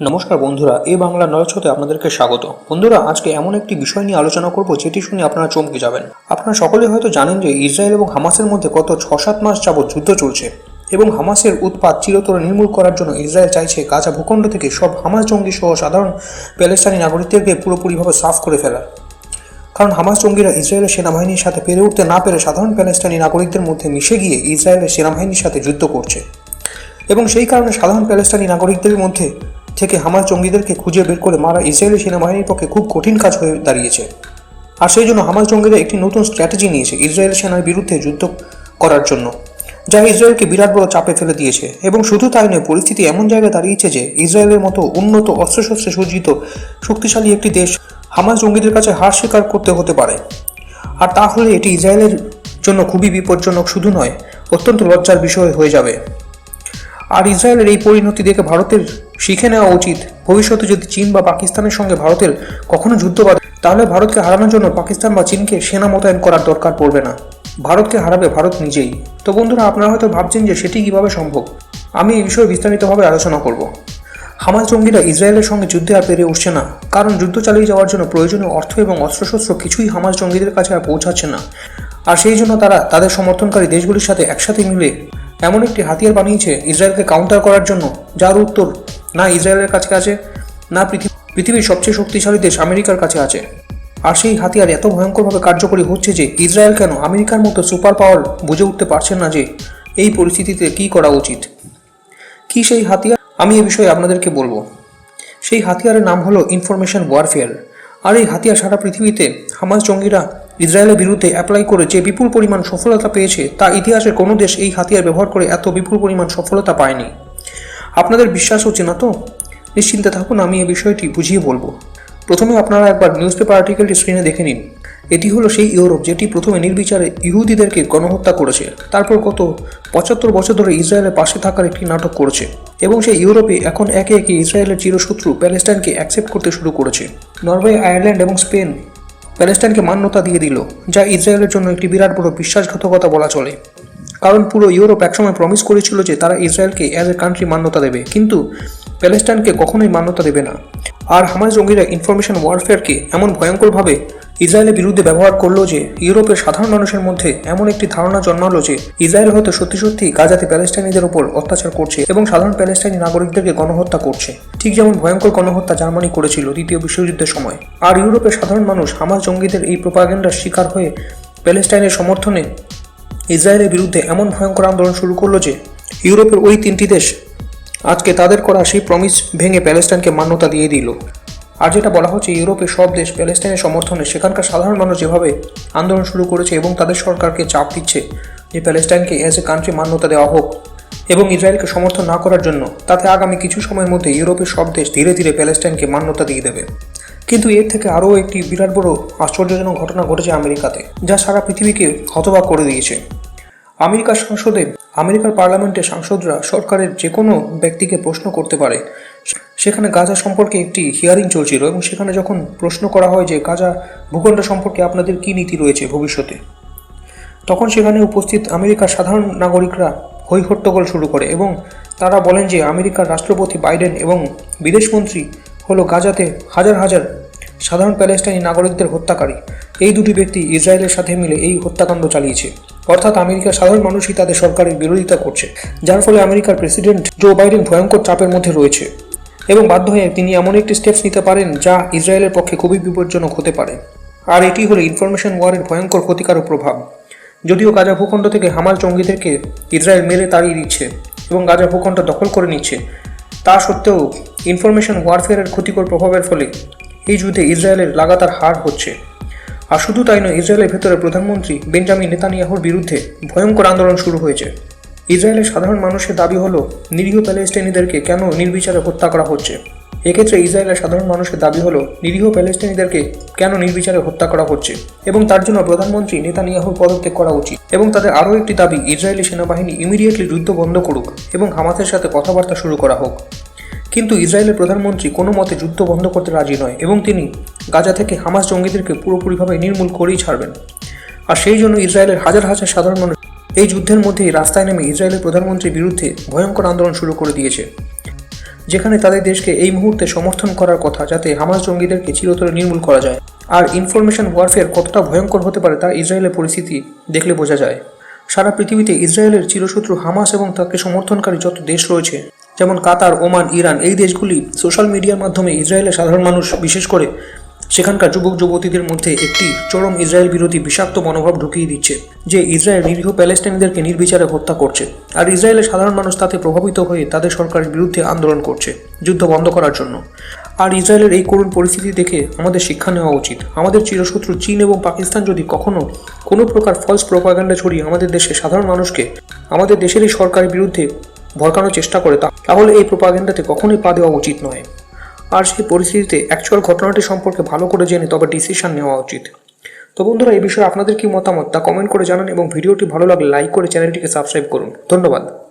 নমস্কার বন্ধুরা, এ বাংলা নয়ছতে আপনাদেরকে স্বাগত। বন্ধুরা, আজকে এমন একটি বিষয় নিয়ে আলোচনা করব, যেটি শুনে আপনারা চমকে যাবেন। আপনারা সকলে হয়তো জানেন যে ইসরায়েল এবং হামাসের মধ্যে গত ছ সাত মাস যাবৎ যুদ্ধ চলছে এবং হামাসের উৎপাত চিরতর নির্মূল করার জন্য ইসরায়েল চাইছে গাজা ভূখণ্ড থেকে সব হামাস জঙ্গি সহ সাধারণ প্যালেস্তানি নাগরিকদেরকে পুরোপুরিভাবে সাফ করে ফেলার। কারণ হামাস জঙ্গিরা ইসরায়েলের সেনাবাহিনীর সাথে পেরে উঠতে না পেরে সাধারণ প্যালেস্তানি নাগরিকদের মধ্যে মিশে গিয়ে ইসরায়েলের সেনাবাহিনীর সাথে যুদ্ধ করছে। এবং সেই কারণে সাধারণ প্যালেস্তানি নাগরিকদের মধ্যে থেকে হামাস জঙ্গিদেরকে খুঁজে বের করে মারা ইসরায়েলি সেনাবাহিনীর পক্ষে খুব কঠিন কাজ হয়ে দাঁড়িয়েছে। আর সেই জন্য হামাস জঙ্গিরা একটি নতুন স্ট্র্যাটেজি নিয়েছে ইসরায়েল সেনার বিরুদ্ধে যুদ্ধ করার জন্য, যা ইসরায়েলকে বিরাট বড় চাপে ফেলে দিয়েছে। এবং শুধু তাই নয়, পরিস্থিতি এমন জায়গায় দাঁড়িয়েছে যে ইসরায়েলের মতো উন্নত, অস্ত্রশস্ত্রে সজ্জিত, শক্তিশালী একটি দেশ হামাস জঙ্গিদের কাছে হার স্বীকার করতে হতে পারে। আর তাহলে এটি ইসরায়েলের জন্য খুবই বিপজ্জনক শুধু নয়, অত্যন্ত লজ্জার বিষয় হয়ে যাবে। আর ইসরায়েলের এই পরিণতি দেখে ভারতের শিখে নেওয়া উচিত। ভবিষ্যতে যদি চীন বা পাকিস্তানের সঙ্গে ভারতের কখনো যুদ্ধ বাঁধে, তাহলে ভারতকে হারানোর জন্য পাকিস্তান বা চীনকে সেনা মোতায়েন করার দরকার পড়বে না। ভারতকে হারাবে ভারত নিজেই। তো বন্ধুরা, আপনারা হয়তো ভাবছেন যে সেটি কীভাবে সম্ভব? আমি এই বিষয়ে বিস্তারিতভাবে আলোচনা করব। হামাস জঙ্গিরা ইসরায়েলের সঙ্গে যুদ্ধে আর পেরে উঠছে না। কারণ যুদ্ধ চালিয়ে যাওয়ার জন্য প্রয়োজনীয় অর্থ এবং অস্ত্রশস্ত্র কিছুই হামাস জঙ্গিদের কাছে আর পৌঁছাচ্ছে না। আর সেই জন্য তারা তাদের সমর্থনকারী দেশগুলির সাথে একসাথে মিলে এমন একটি হাতিয়ার বানিয়েছে ইসরায়েলকে কাউন্টার করার জন্য, যার উত্তর না ইসরায়েলের কাছে আছে, না পৃথিবী পৃথিবীর সবচেয়ে শক্তিশালী দেশ আমেরিকার কাছে আছে। আর সেই হাতিয়ার এত ভয়ঙ্করভাবে কার্যকরী হচ্ছে যে ইসরায়েল কেন আমেরিকার মতো সুপার পাওয়ার বুঝে উঠতে পারছেন না যে এই পরিস্থিতিতে কি করা উচিত? কি সেই হাতিয়ার? আমি এ বিষয়ে আপনাদেরকে বলব। সেই হাতিয়ারের নাম হলো ইনফরমেশন ওয়ারফেয়ার আর এই হাতিয়ার সারা পৃথিবীতে হামাস জঙ্গিরা ইসরায়েলের বিরুদ্ধে অ্যাপ্লাই করে যে বিপুল পরিমাণ সফলতা পেয়েছে, তা ইতিহাসের কোনো দেশ এই হাতিয়ার ব্যবহার করে এত বিপুল পরিমাণ সফলতা পায়নি। আপনাদের বিশ্বাস হচ্ছে না তো? নিশ্চিন্তে থাকুন, আমি এই বিষয়টি বুঝিয়ে বলব। প্রথমে আপনারা একবার নিউজ পেপার আর্টিকেলটি স্ক্রিনে দেখে নিন। এটি হলো সেই ইউরোপ যেটি প্রথমে নির্বিচারে ইহুদিদেরকে গণহত্যা করেছে। তারপর কত পঁচাত্তর বছর ধরে ইসরায়েলের পাশে থাকার একটি নাটক করেছে এবং সেই ইউরোপে এখন একে একে ইসরায়েলের চিরশত্রু প্যালেস্টাইনকে অ্যাকসেপ্ট করতে শুরু করেছে। নরওয়ে, আয়ারল্যান্ড এবং স্পেন প্যালেস্টাইনকে মান্যতা দিয়ে দিল, যা ইসরায়েলের জন্য একটি বিরাট বড় বিশ্বাসঘাতকতা বলা চলে। কারণ পুরো ইউরোপ একসময় প্রমিস করেছিল যে তারা ইসরায়েলকে অ্যাজ এ কান্ট্রি মান্যতা দেবে। কিন্তু প্যালেস্টাইনকে কখনোই মান্যতা দেবে না। আর হামাস জঙ্গিরা ইনফরমেশন ওয়ারফেয়ারকে এমন ভয়ঙ্করভাবে ইসরায়েলের বিরুদ্ধে ব্যবহার করল যে ইউরোপের সাধারণ মানুষের মধ্যে এমন একটি ধারণা জন্মালো যে ইসরায়েল হয়তো সত্যি সত্যি গাজাতে প্যালেস্টাইনিদের উপর অত্যাচার করছে এবং সাধারণ প্যালেস্টাইনি নাগরিকদেরকে গণহত্যা করছে। ঠিক যেমন ভয়ঙ্কর গণহত্যা জার্মানি করেছিল দ্বিতীয় বিশ্বযুদ্ধের সময়। আর ইউরোপের সাধারণ মানুষ হামাস জঙ্গিদের এই প্রোপাগেন্ডার শিকার হয়ে প্যালেস্টাইনের সমর্থনে ইসরায়েলের বিরুদ্ধে এমন ভয়ঙ্কর আন্দোলন শুরু করল যে ইউরোপের ওই তিনটি দেশ আজকে তাদের করা সেই প্রমিস ভেঙে প্যালেস্টাইনকে মান্যতা দিয়ে দিল। আর যেটা বলা হচ্ছে ইউরোপের সব দেশ প্যালেস্টাইনের সমর্থনে সেখানকার সাধারণ মানুষ যেভাবে আন্দোলন শুরু করেছে এবং তাদের সরকারকে চাপ দিচ্ছে যে প্যালেস্টাইনকে অ্যাজ এ কান্ট্রি মান্যতা দেওয়া হোক এবং ইসরায়েলকে সমর্থন না করার জন্য, তাতে আগামী কিছু সময়ের মধ্যে ইউরোপের সব দেশ ধীরে ধীরে প্যালেস্টাইনকে মান্যতা দিয়ে দেবে। কিন্তু এর থেকে আরও একটি বিরাট বড় আশ্চর্যজনক ঘটনা ঘটেছে আমেরিকাতে, যা সারা পৃথিবীকে হতবাক করে দিয়েছে। আমেরিকার সংসদে, আমেরিকার পার্লামেন্টে সাংসদরা সরকারের যে কোনো ব্যক্তিকে প্রশ্ন করতে পারে। সেখানে গাজা সম্পর্কে একটি হিয়ারিং চলছিল এবং সেখানে যখন প্রশ্ন করা হয় যে গাজা ভূখণ্ড সম্পর্কে আপনাদের কী নীতি রয়েছে ভবিষ্যতে, তখন সেখানে উপস্থিত আমেরিকার সাধারণ নাগরিকরা হৈ হট্টগোল শুরু করে এবং তারা বলেন যে আমেরিকার রাষ্ট্রপতি বাইডেন এবং বিদেশমন্ত্রী হলো গাজাতে হাজার হাজার সাধারণ প্যালেস্টাইনি নাগরিকদের হত্যাকারী। এই দুটি ব্যক্তি ইসরায়েলের সাথে মিলে এই হত্যাকাণ্ড চালিয়েছে। অর্থাৎ আমেরিকার সাধারণ মানুষই তাদের সরকারের বিরোধিতা করছে, যার ফলে আমেরিকার প্রেসিডেন্ট জো বাইডেন ভয়ঙ্কর চাপের মধ্যে রয়েছে এবং বাধ্য হয়ে তিনি এমন একটি স্টেপস নিতে পারেন যা ইসরায়েলের পক্ষে খুবই বিপজ্জনক হতে পারে। আর এটি হলো ইনফরমেশন ওয়ারের ভয়ঙ্কর ক্ষতিকারক প্রভাব। যদিও গাজা ভূখণ্ড থেকে হামাল জঙ্গিদেরকে ইসরায়েল মেরে তাড়িয়ে দিচ্ছে এবং গাজা ভূখণ্ড দখল করে নিচ্ছে, তা সত্ত্বেও ইনফরমেশন ওয়ারফেয়ারের ক্ষতিকর প্রভাবের ফলে এই যুদ্ধে ইসরায়েলের লাগাতার হার হচ্ছে। আর শুধু তাই নয়, ইসরায়েলের ভেতরে প্রধানমন্ত্রী বেঞ্জামিন নেতানিয়াহুর বিরুদ্ধে ভয়ঙ্কর আন্দোলন শুরু হয়েছে। ইসরায়েলের সাধারণ মানুষের দাবি হলো, নিরীহ প্যালেস্টাইনিদেরকে কেন নির্বিচারে হত্যা করা হচ্ছে? এক্ষেত্রে ইসরায়েলের সাধারণ মানুষের দাবি হলো, নিরীহ প্যালেস্টাইনিদেরকে কেন নির্বিচারে হত্যা করা হচ্ছে? এবং তার জন্য প্রধানমন্ত্রী নেতানিয়াহুর পদত্যাগ করা উচিত। এবং তাদের আরও একটি দাবি, ইসরায়েলি সেনাবাহিনী ইমিডিয়েটলি যুদ্ধ বন্ধ করুক এবং হামাসের সাথে কথাবার্তা শুরু করা হোক। কিন্তু ইসরায়েলের প্রধানমন্ত্রী কোনো মতে যুদ্ধ বন্ধ করতে রাজি নয় এবং তিনি গাজা থেকে হামাস জঙ্গিদেরকে পুরোপুরিভাবে নির্মূল করেই ছাড়বেন। আর সেই জন্য ইসরায়েলের হাজার হাজার সাধারণ মানুষ এই যুদ্ধের মধ্যেই রাস্তায় নেমে ইসরায়েলের প্রধানমন্ত্রীর বিরুদ্ধে ভয়ঙ্কর আন্দোলন শুরু করে দিয়েছে। যেখানে তাদের দেশকে এই মুহূর্তে সমর্থন করার কথা যাতে হামাস জঙ্গিদেরকে চিরতরে নির্মূল করা যায়। আর ইনফরমেশন ওয়ারফেয়ার কতটা ভয়ঙ্কর হতে পারে তা ইসরায়েলের পরিস্থিতি দেখলে বোঝা যায়। সারা পৃথিবীতে ইসরায়েলের চিরশত্রু হামাস এবং তাকে সমর্থনকারী যত দেশ রয়েছে যেমন কাতার, ওমান, ইরান, এই দেশগুলি সোশ্যাল মিডিয়ার মাধ্যমে ইসরায়েলের সাধারণ মানুষ, বিশেষ করে সেখানকার যুবক, যুবতীদের মধ্যে একটি চরম ইসরায়েল বিরোধী বিষাক্ত মনোভাব ঢুকিয়ে দিচ্ছে, যে ইসরায়েল নিরীহ প্যালেস্টাইনিদেরকে নির্বিচারে হত্যা করছে। আর ইসরায়েলের সাধারণ মানুষ তাতে প্রভাবিত হয়ে তাদের সরকারের বিরুদ্ধে আন্দোলন করছে, যুদ্ধ বন্ধ করার জন্য। আর ইসরায়েলের এই করুণ পরিস্থিতি দেখে আমাদের শিক্ষা নেওয়া উচিত। আমাদের চিরশত্রু চীন এবং পাকিস্তান যদি কখনো কোনো প্রকার ফলস প্রোপাগান্ডা ছড়িয়ে আমাদের দেশে সাধারণ মানুষকে, আমাদের দেশেরই সরকারের বিরুদ্ধে ভরকানোর চেষ্টা করে তাহলে এই প্রোপাগেন্ডাতে কখনোই পা দেওয়া উচিত নয়। আর সেই পরিস্থিতিতে অ্যাকচুয়াল ঘটনাটি সম্পর্কে ভালো করে জেনে তবে ডিসিশন নেওয়া উচিত। তো বন্ধুরা, এই বিষয়ে আপনাদের কি মতামত তা কমেন্ট করে জানান এবং ভিডিওটি ভালো লাগলে লাইক করে চ্যানেলটিকে সাবস্ক্রাইব করুন। ধন্যবাদ।